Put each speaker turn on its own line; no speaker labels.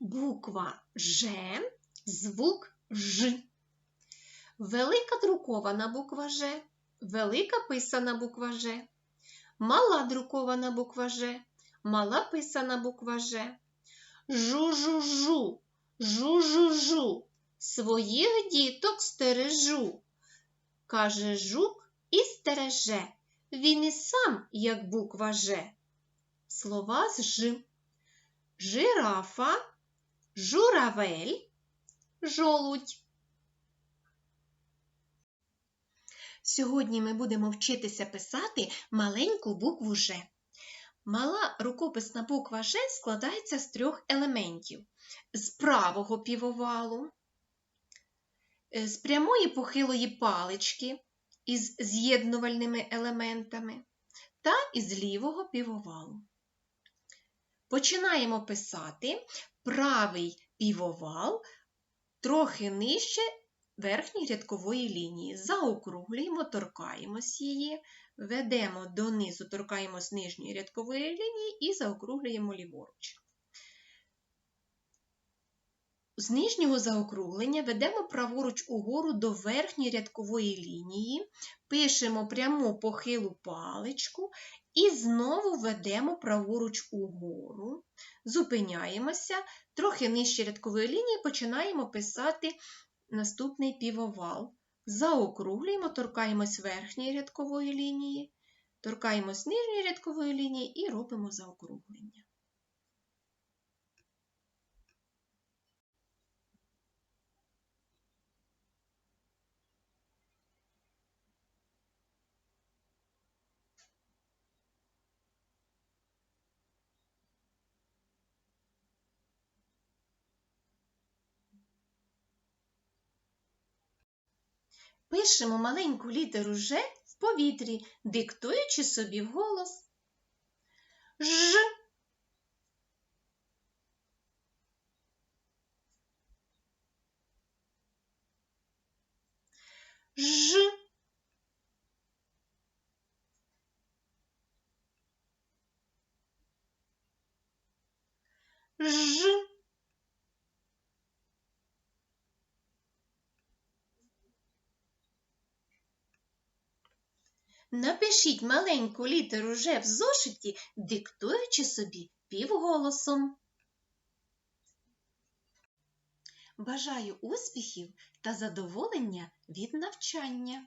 буква Ж, звук Ж. Велика друкована буква Ж, велика писана буква Ж, мала друкована буква Ж, мала писана буква Ж. Жу-жу-жу, жу-жу-жу, своїх діток стережу. Каже жук і стереже, він і сам, як буква Ж. Слова з Ж. Жирафа, журавель, жолудь. Сьогодні ми будемо вчитися писати маленьку букву Ж. Мала рукописна буква Ж складається з трьох елементів: з правого півовалу, з прямої похилої палички із з'єднувальними елементами та із лівого півовалу. Починаємо писати правий півовал трохи нижче верхньої рядкової лінії. Заокруглюємо, торкаємось її, ведемо донизу, торкаємось нижньої рядкової лінії і заокруглюємо ліворуч. З нижнього заокруглення ведемо праворуч угору до верхньої рядкової лінії, пишемо пряму похилу паличку і знову ведемо праворуч угору, зупиняємося, трохи нижче рядкової лінії починаємо писати наступний півовал. Заокруглюємо, торкаємось верхньої рядкової лінії, торкаємось нижньої рядкової лінії і робимо заокруглення. Пишемо маленьку літеру Ж в повітрі, диктуючи собі вголос. Ж. Ж. Ж. Напишіть маленьку літеру Ж в зошиті, диктуючи собі півголосом. Бажаю успіхів та задоволення від навчання!